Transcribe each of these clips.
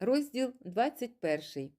Розділ 21.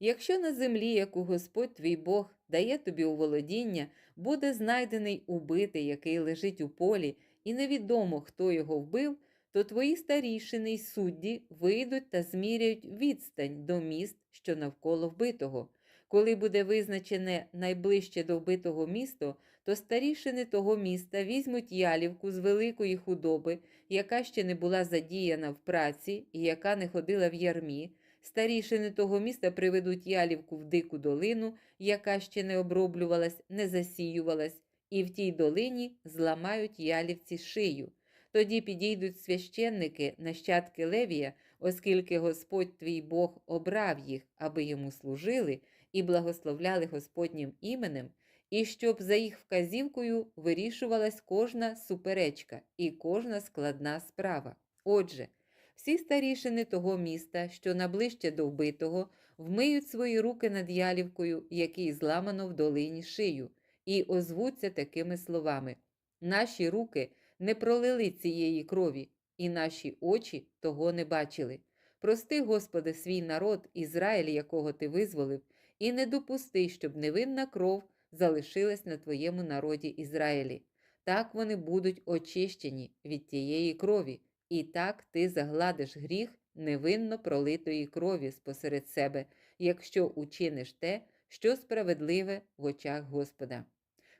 Якщо на землі, яку Господь твій Бог дає тобі у володіння, буде знайдений убитий, який лежить у полі, і невідомо, хто його вбив, то твої старішини й судді вийдуть та зміряють відстань до міст, що навколо вбитого. Коли буде визначене найближче до вбитого місто, то старішини того міста візьмуть ялівку з великої худоби, яка ще не була задіяна в праці і яка не ходила в ярмі. Старішини того міста приведуть ялівку в дику долину, яка ще не оброблювалась, не засіювалась, і в тій долині зламають ялівці шию. Тоді підійдуть священники, нащадки Левія, оскільки Господь твій Бог обрав їх, аби йому служили і благословляли Господнім іменем, і щоб за їх вказівкою вирішувалась кожна суперечка і кожна складна справа. Отже, всі старішини того міста, що наближче до вбитого, вмиють свої руки над ялівкою, який зламано в долині шию, і озвуться такими словами: Наші руки не пролили цієї крові, і наші очі того не бачили. Прости, Господи, свій народ, Ізраїль, якого ти визволив, і не допусти, щоб невинна кров залишилась на твоєму народі Ізраїлі. Так вони будуть очищені від тієї крові, і так ти загладиш гріх невинно пролитої крові спосеред себе, якщо учиниш те, що справедливе в очах Господа.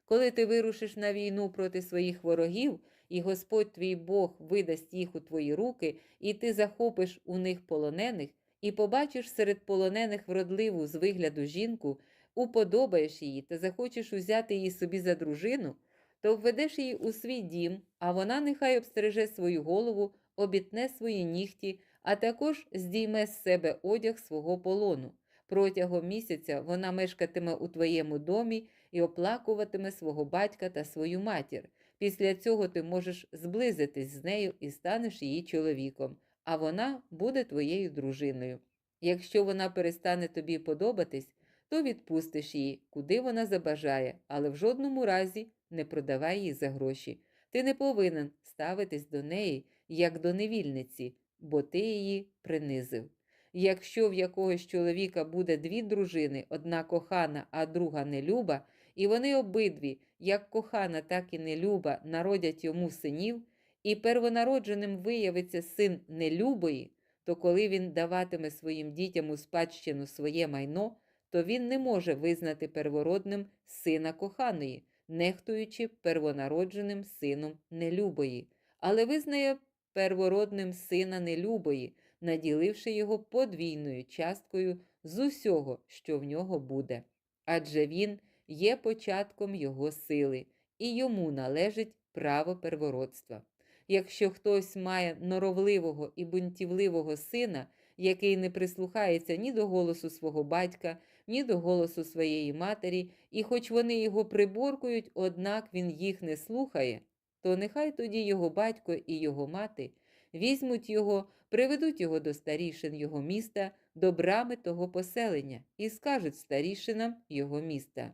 Коли ти вирушиш на війну проти своїх ворогів, і Господь твій Бог видасть їх у твої руки, і ти захопиш у них полонених, і побачиш серед полонених вродливу з вигляду жінку, уподобаєш її та захочеш узяти її собі за дружину, то введеш її у свій дім, а вона нехай обстриже свою голову, обітне свої нігті, а також здійме з себе одяг свого полону. Протягом місяця вона мешкатиме у твоєму домі і оплакуватиме свого батька та свою матір. Після цього ти можеш зблизитись з нею і станеш її чоловіком, а вона буде твоєю дружиною. Якщо вона перестане тобі подобатись, то відпустиш її, куди вона забажає, але в жодному разі не продавай її за гроші. Ти не повинен ставитись до неї, як до невільниці, бо ти її принизив. Якщо в якогось чоловіка буде дві дружини, одна кохана, а друга нелюба, і вони обидві, як кохана, так і нелюба, народять йому синів, і первонародженим виявиться син нелюбої, то коли він даватиме своїм дітям у спадщину своє майно, то він не може визнати первородним сина коханої, нехтуючи первонародженим сином нелюбої, але визнає первородним сина нелюбої, наділивши його подвійною часткою з усього, що в нього буде. Адже він є початком його сили, і йому належить право первородства. Якщо хтось має норовливого і бунтівливого сина, який не прислухається ні до голосу свого батька, ні до голосу своєї матері, і хоч вони його приборкують, однак він їх не слухає, то нехай тоді його батько і його мати візьмуть його, приведуть його до старішин його міста, до брами того поселення, і скажуть старішинам його міста.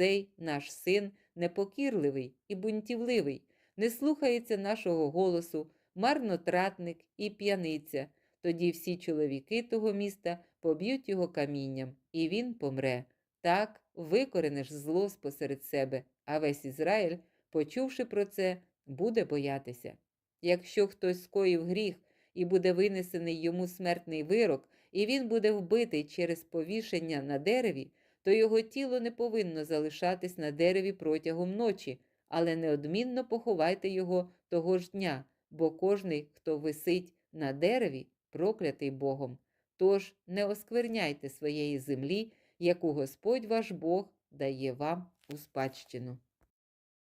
Цей наш син непокірливий і бунтівливий, не слухається нашого голосу, марнотратник і п'яниця. Тоді всі чоловіки того міста поб'ють його камінням, і він помре. Так викорениш зло спосеред себе, а весь Ізраїль, почувши про це, буде боятися. Якщо хтось скоїв гріх і буде винесений йому смертний вирок, і він буде вбитий через повішення на дереві, то його тіло не повинно залишатись на дереві протягом ночі, але неодмінно поховайте його того ж дня, бо кожний, хто висить на дереві, проклятий Богом. Тож не оскверняйте своєї землі, яку Господь ваш Бог дає вам у спадщину.